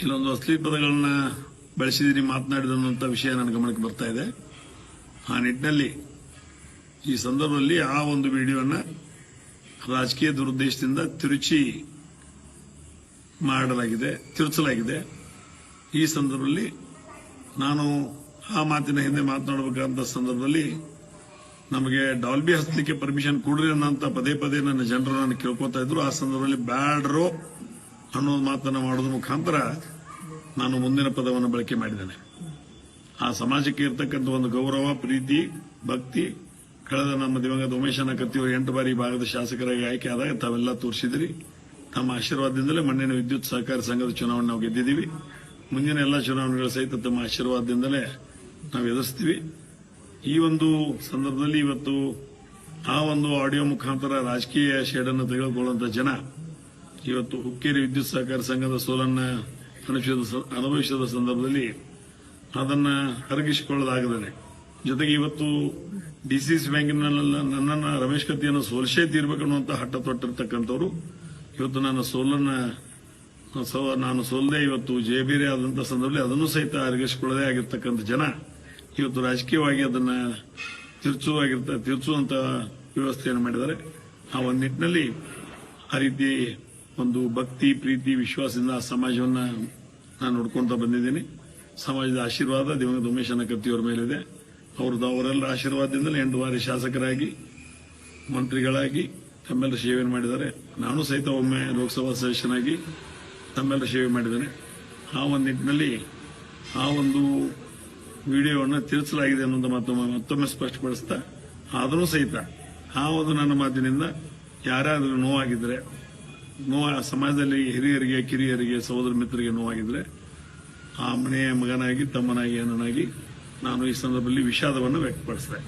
ಕೆಲವೊಂದು ಅಶ್ಲೀಲ ಪದಗಳನ್ನ ಬಳಸಿದಿರಿ ಮಾತನಾಡಿದಂಥ ವಿಷಯ ನನ್ನ ಗಮನಕ್ಕೆ ಬರ್ತಾ ಇದೆ. ಆ ನಿಟ್ಟಿನಲ್ಲಿ ಈ ಸಂದರ್ಭದಲ್ಲಿ ಆ ಒಂದು ವಿಡಿಯೋನ ರಾಜಕೀಯ ದುರುದ್ದೇಶದಿಂದ ತಿರುಚಿ ಮಾಡಲಾಗಿದೆ, ತಿರುಚಲಾಗಿದೆ. ಈ ಸಂದರ್ಭದಲ್ಲಿ ನಾನು ಆ ಮಾತಿನ ಹಿಂದೆ ಮಾತನಾಡಬೇಕಾದ ಸಂದರ್ಭದಲ್ಲಿ ನಮಗೆ ಡಾಲ್ಬಿ ಹಚ್ಚಲಿಕ್ಕೆ ಪರ್ಮಿಷನ್ ಕೊಡ್ರಿ ಅನ್ನೋಂತ ಪದೇ ಪದೇ ನನ್ನ ಜನರು ನಾನು ಕೇಳ್ಕೊತಾ ಇದ್ರು. ಆ ಸಂದರ್ಭದಲ್ಲಿ ಬ್ಯಾಡ್ರೋ ಅನ್ನೋ ಮಾತನ್ನು ಮಾಡೋದ್ರ ಮುಖಾಂತರ ನಾನು ಮುಂದಿನ ಪದವನ್ನು ಬಳಕೆ ಮಾಡಿದ್ದೇನೆ. ಆ ಸಮಾಜಕ್ಕೆ ಇರತಕ್ಕಂಥ ಒಂದು ಗೌರವ, ಪ್ರೀತಿ, ಭಕ್ತಿ, ಕಳೆದ ನಮ್ಮ ದಿವಂಗತ ಉಮೇಶನ ಕತ್ತಿಯವರು ಎಂಟು ಬಾರಿ ಭಾಗದ ಶಾಸಕರಾಗಿ ಆಯ್ಕೆ ಆದಾಗ ತಾವೆಲ್ಲ ತೋರಿಸಿದ್ರಿ. ತಮ್ಮ ಆಶೀರ್ವಾದದಿಂದಲೇ ಮಣ್ಣಿನ ವಿದ್ಯುತ್ ಸಹಕಾರಿ ಸಂಘದ ಚುನಾವಣೆ ನಾವು ಗೆದ್ದಿದ್ದೀವಿ. ಮುಂದಿನ ಎಲ್ಲ ಚುನಾವಣೆಗಳ ಸಹಿತ ತಮ್ಮ ಆಶೀರ್ವಾದದಿಂದಲೇ ನಾವು ಎದುರಿಸ್ತೀವಿ. ಈ ಒಂದು ಸಂದರ್ಭದಲ್ಲಿ ಇವತ್ತು ಆ ಒಂದು ಆಡಿಯೋ ಮುಖಾಂತರ ರಾಜಕೀಯ ಶೇಡನ್ನು ತೆಗೆದುಕೊಳ್ಳುವಂತ ಜನ ಇವತ್ತು ಹುಕ್ಕೇರಿ ವಿದ್ಯುತ್ ಸಹಕಾರ ಸಂಘದ ಸೋಲನ್ನ ಅನುಭವಿಸಿದ ಸ- ಸಂದರ್ಭದಲ್ಲಿ ಅದನ್ನ ಅರಗಿಸಿಕೊಳ್ಳಲಾಗದೇ ಜೊತೆಗೆ ಇವತ್ತು ಡಿಸಿಸಿ ಬ್ಯಾಂಕಿನಲ್ಲ ನನ್ನನ್ನು ರಮೇಶ್ ಕತ್ತಿಯನ್ನು ಸೋಲಿಸೇ ತೀರ್ಬೇಕನ್ನುವಂತ ಹಠ ತೊಟ್ಟಿರ್ತಕ್ಕಂಥವ್ರು, ಇವತ್ತು ನನ್ನ ಸೋಲನ್ನ, ಸೊ- ನಾನು ಸೋಲದೆ ಇವತ್ತು ಜೇಬೇರಿ ಆದಂತ ಸಂದರ್ಭದಲ್ಲಿ ಅದನ್ನು ಸಹಿತ ಅರಗಿಸಿಕೊಳ್ಳದೆ ಆಗಿರ್ತಕ್ಕಂಥ ಜನ ಇವತ್ತು ರಾಜಕೀಯವಾಗಿ ಅದನ್ನ ತಿರ್ಚುವಾಗಿರ್ತ ತಿರ್ಚುವಂತ ವ್ಯವಸ್ಥೆಯನ್ನು ಮಾಡಿದ್ದಾರೆ. ಆ ಒಂದು ನಿಟ್ಟಿನಲ್ಲಿ ಆ ರೀತಿ ಒಂದು ಭಕ್ತಿ, ಪ್ರೀತಿ, ವಿಶ್ವಾಸದಿಂದ ಆ ಸಮಾಜವನ್ನ ನಾನು ನೋಡ್ಕೊಂತ ಬಂದಿದ್ದೀನಿ. ಸಮಾಜದ ಆಶೀರ್ವಾದ ದಿವಂಗತ ಉಮೇಶನ ಕತ್ತಿಯವರ ಮೇಲಿದೆ. ಅವ್ರದ್ದು ಅವರೆಲ್ಲರ ಆಶೀರ್ವಾದದಿಂದಲೇ ಎಂಟು ಬಾರಿ ಶಾಸಕರಾಗಿ, ಮಂತ್ರಿಗಳಾಗಿ ತಮ್ಮೆಲ್ಲ ಸೇವೆ ಮಾಡಿದ್ದಾರೆ. ನಾನು ಸಹಿತ ಒಮ್ಮೆ ಲೋಕಸಭಾ ಸದಸ್ಯನಾಗಿ ತಮ್ಮೆಲ್ಲ ಸೇವೆ ಮಾಡಿದ್ದೇನೆ. ಆ ಒಂದು ನಿಟ್ಟಿನಲ್ಲಿ ಆ ಒಂದು ವಿಡಿಯೋವನ್ನು ತಿರುಚಲಾಗಿದೆ ಅನ್ನೋದು ಮತ್ತೊಮ್ಮೆ ಮತ್ತೊಮ್ಮೆ ಸ್ಪಷ್ಟಪಡಿಸ್ತಾ, ಆದರೂ ಸಹಿತ ಆ ಒಂದು ನನ್ನ ಮಾತಿನಿಂದ ಯಾರಾದರೂ ನೋವಾಗಿದ್ರೆ ನೋವ ಸಮಾಜದಲ್ಲಿ ಹಿರಿಯರಿಗೆ, ಕಿರಿಯರಿಗೆ, ಸಹೋದರ ಮಿತ್ರರಿಗೆ ನೋವಾಗಿದ್ರೆ ಆ ಮನೆಯ ಮಗನಾಗಿ, ತಮ್ಮನಾಗಿ, ಅಣ್ಣನಾಗಿ ನಾನು ಈ ಸಂದರ್ಭದಲ್ಲಿ ವಿಷಾದವನ್ನು ವ್ಯಕ್ತಪಡಿಸಿದೆ.